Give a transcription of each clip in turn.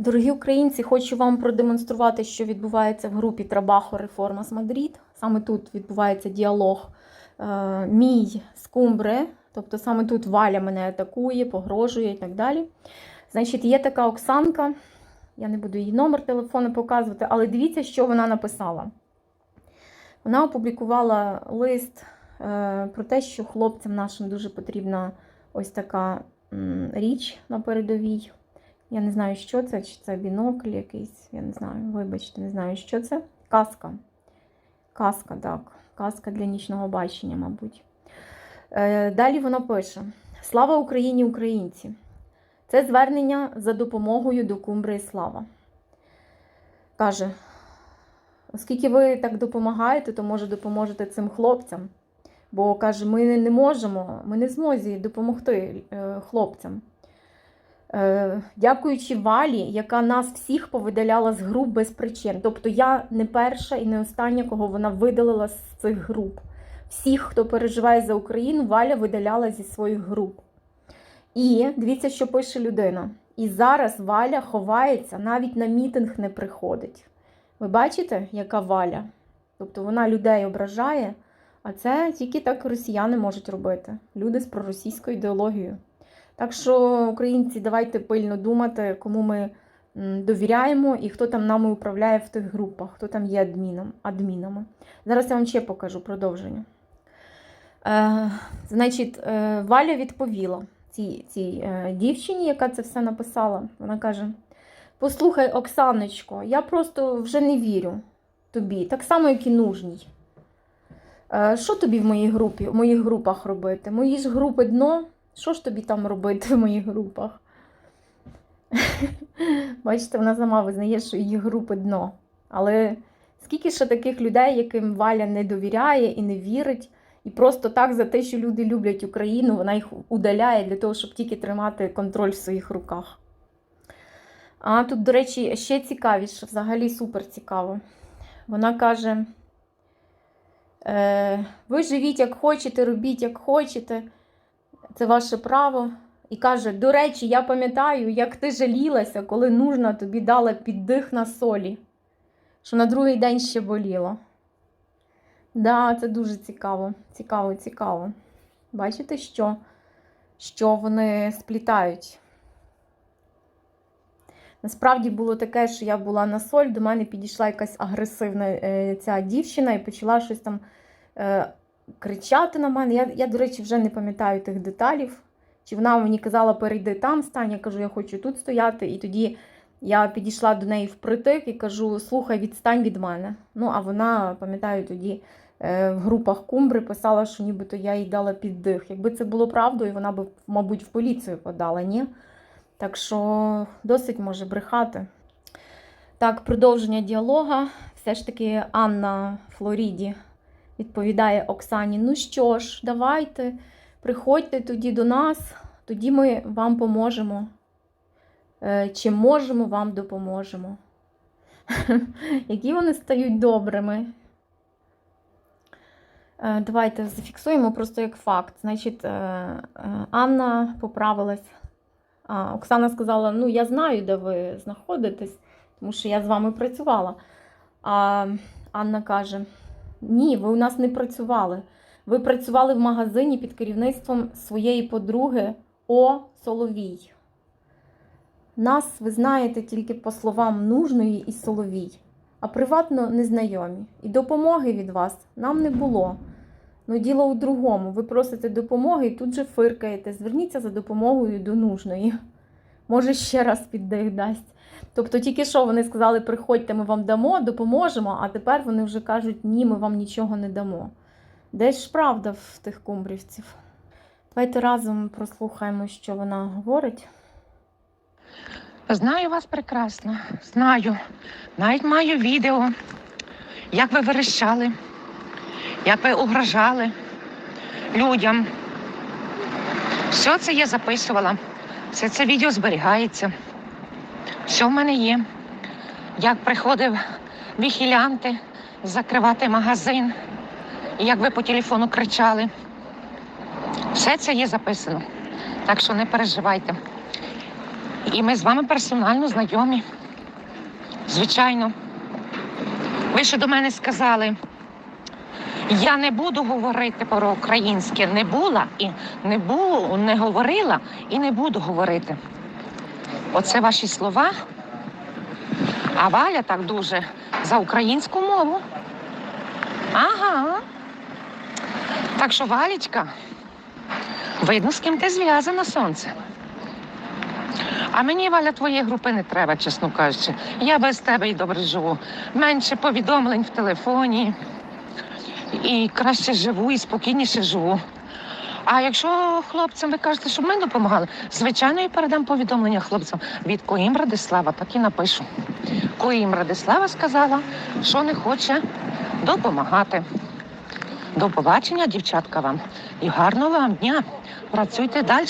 Дорогі українці, хочу вам продемонструвати, що відбувається в групі Трабахо Реформас Мадрид. Саме тут відбувається діалог е, мій з Кумбри, тобто саме тут Валя мене атакує, погрожує і так далі. Значить, є така Оксанка, я не буду її номер телефону показувати, але дивіться, що вона написала. Вона опублікувала лист е, про те, що хлопцям нашим дуже потрібна ось така річ на передовій. Я не знаю, що це, чи це бінокль якийсь, я не знаю, вибачте, не знаю, що це. Каска. Каска, так. Каска для нічного бачення, мабуть. Е, далі вона пише: Слава Україні, українці! Це звернення за допомогою до Кумбри Слава. Каже, оскільки ви так допомагаєте, то може допоможете цим хлопцям. Бо каже, ми не можемо, ми не в змозі допомогти е, хлопцям. Е, Дякуючи Валі, яка нас всіх повидаляла з груп без причин. Тобто я не перша і не остання, кого вона видалила з цих груп. Всіх, хто переживає за Україну, Валя видаляла зі своїх груп. І дивіться, що пише людина. І зараз Валя ховається, навіть на мітинг не приходить. Ви бачите, яка Валя? Тобто вона людей ображає, а це тільки так росіяни можуть робити. Люди з проросійською ідеологією. Так що, українці, давайте пильно думати, кому ми довіряємо і хто там нами управляє в тих групах, хто там є адміном, адмінами. Зараз я вам ще покажу продовження. Е, значить, е, Валя відповіла цій, цій е, дівчині, яка це все написала. Вона каже: Послухай, Оксаночко, я просто вже не вірю тобі, так само, як і нужній. Е, Що тобі в моїй групі, в моїх групах робити? Мої ж групи дно. Що ж тобі там робити в моїх групах? Бачите, вона сама визнає, що її групи дно. Але скільки ще таких людей, яким Валя не довіряє і не вірить, і просто так за те, що люди люблять Україну, вона їх удаляє для того, щоб тільки тримати контроль в своїх руках. А тут, до речі, ще цікавіше, взагалі супер цікаво. Вона каже: е, ви живіть як хочете, робіть як хочете це ваше право. І каже: до речі, я пам'ятаю, як ти жалілася, коли нужна тобі дала піддих на солі, що на другий день ще боліло. Да, це дуже цікаво. Цікаво, цікаво. Бачите, що, що вони сплітають? Насправді було таке, що я була на соль, до мене підійшла якась агресивна е, ця дівчина і почала щось там. Кричати на мене. Я, я, до речі, вже не пам'ятаю тих деталів. Чи вона мені казала, перейди там, стань, я кажу, я хочу тут стояти. І тоді я підійшла до неї впритик і кажу, слухай, відстань від мене. Ну, а вона, пам'ятаю, тоді е, в групах Кумбри писала, що нібито я їй дала піддих. Якби це було правдою, вона б, мабуть, в поліцію подала, ні? Так що досить може брехати. Так, продовження діалога. Все ж таки Анна Флоріді відповідає Оксані: Ну що ж, давайте, приходьте тоді до нас, тоді ми вам поможемо. Е, Чим можемо, вам допоможемо. Які вони стають добрими. Е, Давайте зафіксуємо просто як факт. Значить, е, Анна поправилась. Оксана сказала: Ну, я знаю, де ви знаходитесь, тому що я з вами працювала. А Анна каже: ні, ви у нас не працювали. Ви працювали в магазині під керівництвом своєї подруги О. Соловій. Нас, ви знаєте, тільки по словам нужної і Соловій, а приватно незнайомі. І допомоги від вас нам не було. Ну, діло у другому. Ви просите допомоги і тут же фиркаєте. Зверніться за допомогою до нужної. Може, ще раз піддих дасть. Тобто, тільки що вони сказали, приходьте, ми вам дамо, допоможемо, а тепер вони вже кажуть, ні, ми вам нічого не дамо. Де ж правда в тих кумбрівців? Давайте разом прослухаємо, що вона говорить. Знаю вас прекрасно. Знаю. Навіть маю відео, як ви верещали, як ви угрожали людям. Все це я записувала. Все це відео зберігається. Все в мене є. Як приходив віхілянти закривати магазин, і як ви по телефону кричали. Все це є записано. Так що не переживайте. І ми з вами персонально знайомі. Звичайно. Ви ще до мене сказали, я не буду говорити про українське. Не була і не було, не говорила і не буду говорити. Оце ваші слова. А Валя так дуже за українську мову. Ага. Так що, Валічка, видно, з ким ти зв'язана, сонце. А мені, Валя, твоєї групи не треба, чесно кажучи. Я без тебе і добре живу. Менше повідомлень в телефоні. І краще живу, і спокійніше живу. А якщо хлопцям ви кажете, щоб ми допомагали, звичайно, я передам повідомлення хлопцям від Коїм Радислава, так і напишу. Коїм Радислава сказала, що не хоче допомагати. До побачення, дівчатка вам, і гарного вам дня. Працюйте далі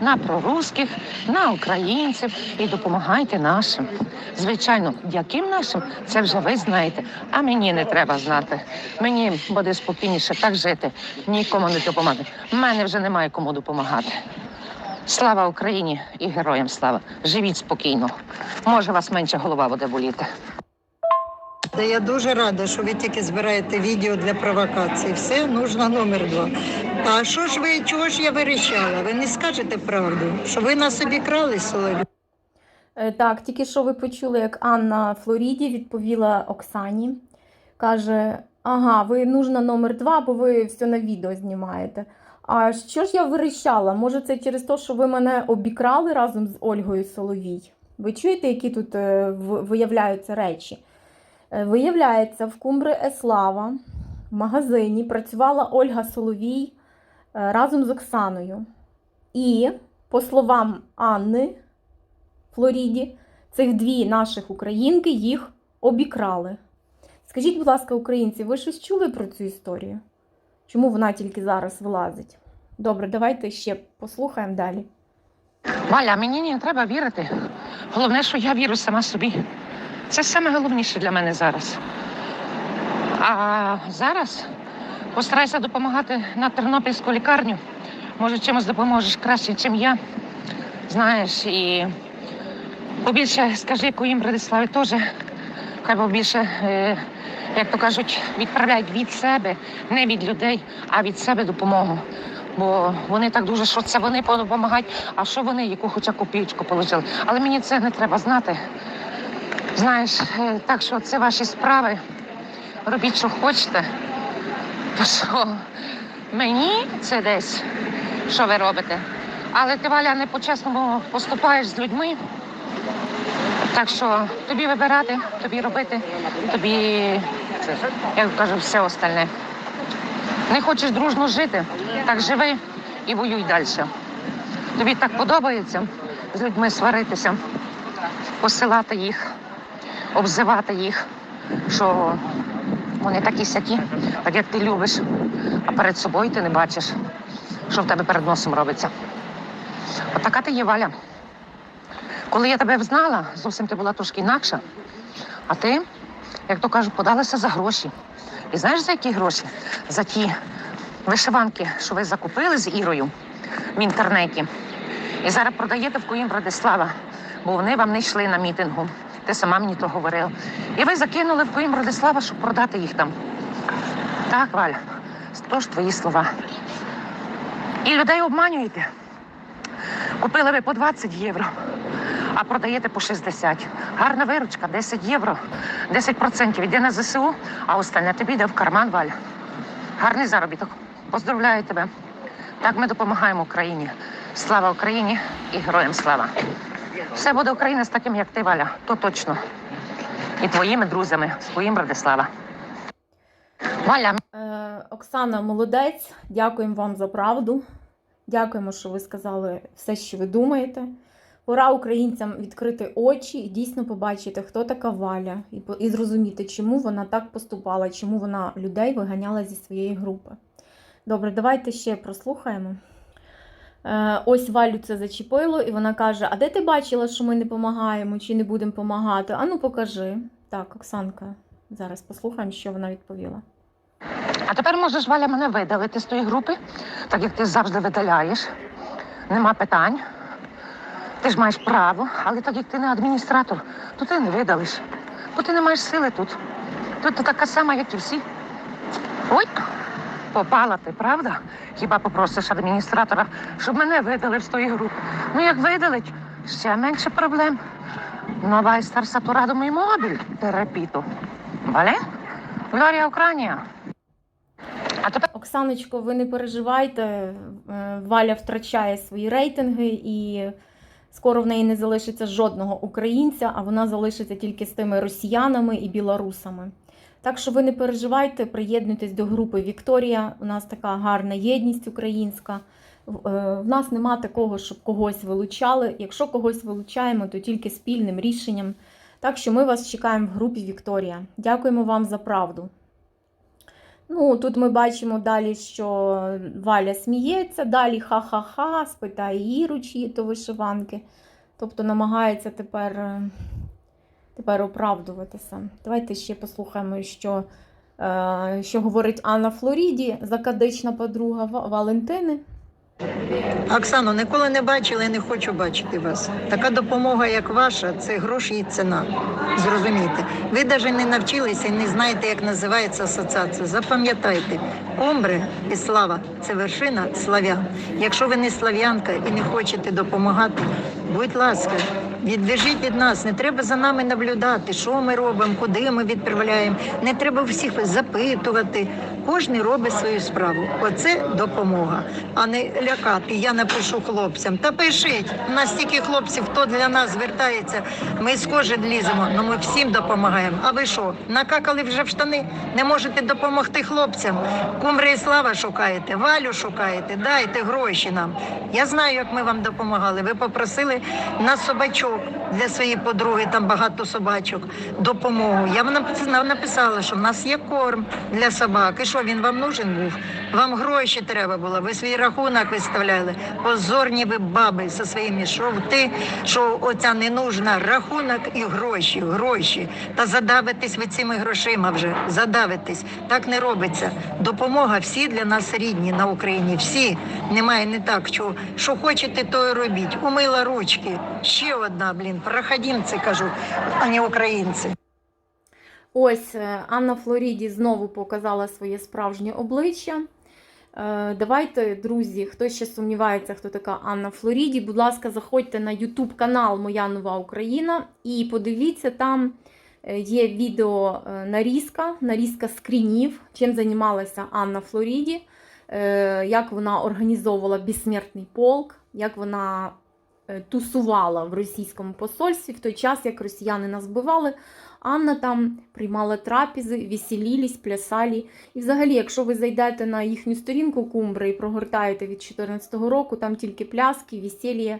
на прорусських, на українців і допомагайте нашим. Звичайно, яким нашим, це вже ви знаєте, а мені не треба знати. Мені буде спокійніше так жити, нікому не допомагати. У мене вже немає кому допомагати. Слава Україні і героям слава! Живіть спокійно. Може, вас менше голова буде боліти. Та я дуже рада, що ви тільки збираєте відео для провокації. Все, нужно номер два. А що ж ви, чого ж я вирішала? Ви не скажете правду, що ви на собі крали солові? Е, Так, тільки що ви почули, як Анна Флоріді відповіла Оксані. Каже: Ага, ви нужна номер два, бо ви все на відео знімаєте. А що ж я вирішала? Може, це через те, що ви мене обікрали разом з Ольгою Соловій? Ви чуєте, які тут е, виявляються речі? Е, Виявляється, в Кумбри Еслава в магазині працювала Ольга Соловій е, разом з Оксаною. І, по словам Анни, Флоріді, цих дві наших українки їх обікрали. Скажіть, будь ласка, українці, ви щось чули про цю історію? Чому вона тільки зараз вилазить? Добре, давайте ще послухаємо далі. Валя, мені не треба вірити. Головне, що я вірю сама собі. Це саме головніше для мене зараз. А зараз постарайся допомагати на Тернопільську лікарню. Може, чимось допоможеш краще, ніж я. Знаєш, і побільше скажи Коїм Радиславі теж. Хай побільше, е, як то кажуть, відправляють від себе, не від людей, а від себе допомогу. Бо вони так дуже, що це вони допомагають, а що вони, яку хоча копійку положили. Але мені це не треба знати. Знаєш, е, так що це ваші справи. Робіть, що хочете. То що мені це десь, що ви робите. Але ти, Валя, не по-чесному поступаєш з людьми. Так що тобі вибирати, тобі робити, тобі, як кажу, все остальне. Не хочеш дружно жити, так живи і воюй далі. Тобі так подобається з людьми сваритися, посилати їх, обзивати їх, що вони такі сякі, так як ти любиш, а перед собою ти не бачиш, що в тебе перед носом робиться. Отака ти є валя. Коли я тебе взнала, зовсім ти була трошки інакша, а ти, як то кажуть, подалася за гроші. І знаєш, за які гроші? За ті вишиванки, що ви закупили з Ірою в інтернеті. І зараз продаєте в Коїм Радислава, бо вони вам не йшли на мітингу. Ти сама мені то говорила. І ви закинули в Коїм Радислава, щоб продати їх там. Так, Валя, ж твої слова. І людей обманюєте. Купили ви по 20 євро, а продаєте по 60. Гарна виручка, 10 євро. 10% йде на ЗСУ, а остальне тобі йде в карман, Валя. Гарний заробіток. Поздравляю тебе. Так ми допомагаємо Україні. Слава Україні і героям слава. Все буде Україна з таким, як ти, Валя, то точно. І твоїми друзями, з твоїм Радислава. Валя, Е, Оксана, молодець. Дякуємо вам за правду. Дякуємо, що ви сказали все, що ви думаєте. Пора українцям відкрити очі і дійсно побачити, хто така Валя, і, і зрозуміти, чому вона так поступала, чому вона людей виганяла зі своєї групи. Добре, давайте ще прослухаємо. Е, ось Валю це зачепило, і вона каже: А де ти бачила, що ми не допомагаємо чи не будемо допомагати? Ану, покажи. Так, Оксанка, зараз послухаємо, що вона відповіла. а тепер можеш Валя мене видалити з тої групи, так як ти завжди видаляєш. Нема питань. Ти ж маєш право, але так як ти не адміністратор, то ти не видалиш. Бо ти не маєш сили тут. Тут ти така сама, як і всі. Ой, попала ти, правда? Хіба попросиш адміністратора, щоб мене видали з тої групи? Ну, як видалить, ще менше проблем. Нова і старса порадому і мобіль терапіту. Вале? Глорія Україна. А тепер Оксаночко, ви не переживайте. е, Валя втрачає свої рейтинги і скоро в неї не залишиться жодного українця, а вона залишиться тільки з тими росіянами і білорусами. Так що ви не переживайте, приєднуйтесь до групи Вікторія. У нас така гарна єдність українська. В е, нас нема такого, щоб когось вилучали. Якщо когось вилучаємо, то тільки спільним рішенням. Так що ми вас чекаємо в групі Вікторія. Дякуємо вам за правду. Ну, тут ми бачимо далі, що Валя сміється, далі ха-ха-ха, спитає Іру, чиї то вишиванки. Тобто намагається тепер, е, тепер оправдуватися. Давайте ще послухаємо, що, е, що говорить Анна Флоріді, закадична подруга Ва- Валентини. Оксано, ніколи не бачила і не хочу бачити вас. Така допомога, як ваша, це гроші і ціна. Зрозумійте. Ви навіть не навчилися і не знаєте, як називається асоціація. Запам'ятайте, Омбре і слава це вершина славян. Якщо ви не слав'янка і не хочете допомагати, будь ласка, відвяжіть від нас. Не треба за нами наблюдати, що ми робимо, куди ми відправляємо. Не треба всіх запитувати. Кожен робить свою справу. Оце допомога, а не лякати. Я напишу хлопцям. Та пишіть. У нас стільки хлопців, хто для нас звертається. Ми з кожи ліземо, але ми всім допомагаємо. А ви що? Накакали вже в штани? Не можете допомогти хлопцям? Кумри і слава шукаєте, валю шукаєте, дайте гроші нам. Я знаю, як ми вам допомагали. Ви попросили на собачок для своєї подруги, там багато собачок, допомогу. Я вам написала, що в нас є корм для собак. І що він вам нужен був? Вам гроші треба було. Ви свій рахунок виставляли. Позорні ви баби зі своїми що ти, що оця ненужна рахунок і гроші, гроші. Та задавитись ви цими грошима вже. Задавитись. Так не робиться. Допомога всі для нас рідні на Україні. Всі немає не так, що, що хочете, то і робіть. Умила ручки. Ще одна, блін, проходімці, кажу, а не українці. Ось е, Анна Флоріді знову показала своє справжнє обличчя. Е, Давайте, друзі, хто ще сумнівається, хто така Анна Флоріді, будь ласка, заходьте на YouTube канал Моя Нова Україна і подивіться, там е, є відео нарізка, нарізка скрінів, чим займалася Анна Флоріді, як вона організовувала безсмертний полк, як вона тусувала в російському посольстві в той час, як росіяни нас вбивали. Анна там приймала трапізи, веселілись, плясалі. І взагалі, якщо ви зайдете на їхню сторінку Кумбри і прогортаєте від 2014 року, там тільки пляски, весілля.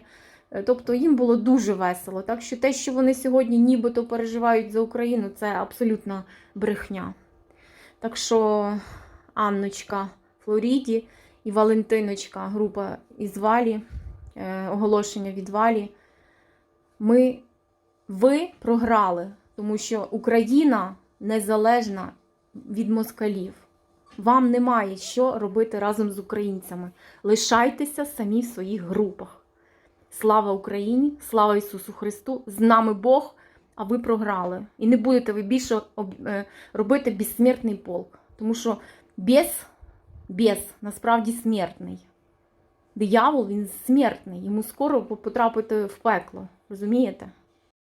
Е, Тобто їм було дуже весело. Так що те, що вони сьогодні нібито переживають за Україну, це абсолютна брехня. Так що Анночка Флоріді і Валентиночка, група із Валі, е, оголошення від Валі. Ми, ви програли, тому що Україна незалежна від москалів. Вам немає що робити разом з українцями. Лишайтеся самі в своїх групах. Слава Україні! Слава Ісусу Христу! З нами Бог, а ви програли. І не будете ви більше е, робити безсмертний полк. Тому що без, без насправді смертний. Диявол він смертний, йому скоро потрапити в пекло. Розумієте?